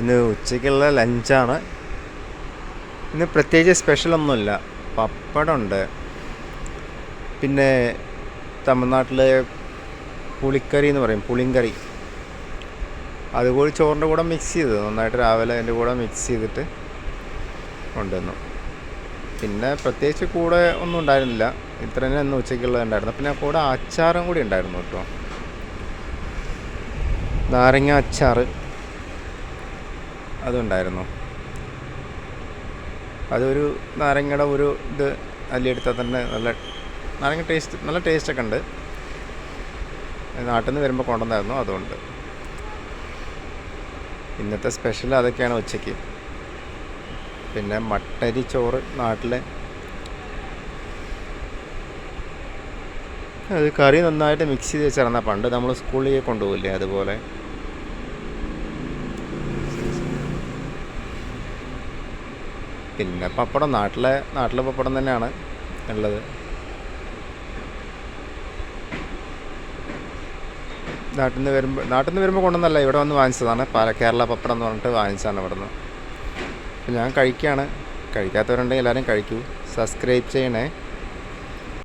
ഇന്ന് ഉച്ചയ്ക്കുള്ള ലഞ്ചാണ്. ഇന്ന് പ്രത്യേകിച്ച് സ്പെഷ്യലൊന്നുമില്ല പപ്പടമുണ്ട്. പിന്നെ തമിഴ്നാട്ടിലെ പുളിക്കറി എന്ന് പറയും. പുളിങ്കറി. അതുകൂടി ചോറിന്റെ കൂടെ മിക്സ് ചെയ്തു. നന്നായിട്ട് രാവിലെ അതിന്റെ കൂടെ മിക്സ് ചെയ്തിട്ട് കൊണ്ടുവന്നു. പിന്നെ പ്രത്യേകിച്ച് കൂടെ ഒന്നും ഉണ്ടായിരുന്നില്ല. ഇത്ര തന്നെ ഇന്ന് ഉച്ചയ്ക്കുള്ളത് ഉണ്ടായിരുന്നു. പിന്നെ കൂടെ അച്ചാറും കൂടി ഉണ്ടായിരുന്നു കേട്ടോ. നാരങ്ങ അച്ചാറ്. അതുണ്ടായിരുന്നു. അതൊരു നാരങ്ങയുടെ ഒരു ഇത് അല്ലിയെടുത്താൽ തന്നെ നല്ല നാരങ്ങ ടേസ്റ്റ് നല്ല ടേസ്റ്റൊക്കെ ഉണ്ട്. നാട്ടിൽ നിന്ന് വരുമ്പോൾ കൊണ്ടുവന്നായിരുന്നു അതുകൊണ്ട്. ഇന്നത്തെ സ്പെഷ്യൽ അതൊക്കെയാണ് ഉച്ചയ്ക്ക്. പിന്നെ മട്ടരി ചോറ് നാട്ടിലെ. അത് കറി നന്നായിട്ട് മിക്സ് ചെയ്ത് വെച്ചിരുന്ന പണ്ട് നമ്മൾ സ്കൂളിൽ കൊണ്ടുപോകില്ലേ അതുപോലെ. പിന്നെ പപ്പടം നാട്ടിലെ നാട്ടിലെ പപ്പടം തന്നെയാണ് ഉള്ളത്. നാട്ടിൽ നിന്ന് വരുമ്പോൾ നാട്ടിൽ നിന്ന് വരുമ്പോൾ കൊണ്ടുവന്നല്ല ഇവിടെ വന്ന് വാങ്ങിച്ചതാണ്. പാല കേരള പപ്പടം എന്ന് പറഞ്ഞിട്ട് വാങ്ങിച്ചതാണ് ഇവിടെ നിന്ന് അപ്പം ഞാൻ കഴിക്കുകയാണ് കഴിക്കാത്തവരുണ്ടെങ്കിൽ എല്ലാവരും കഴിക്കൂ. സബ്സ്ക്രൈബ് ചെയ്യണേ.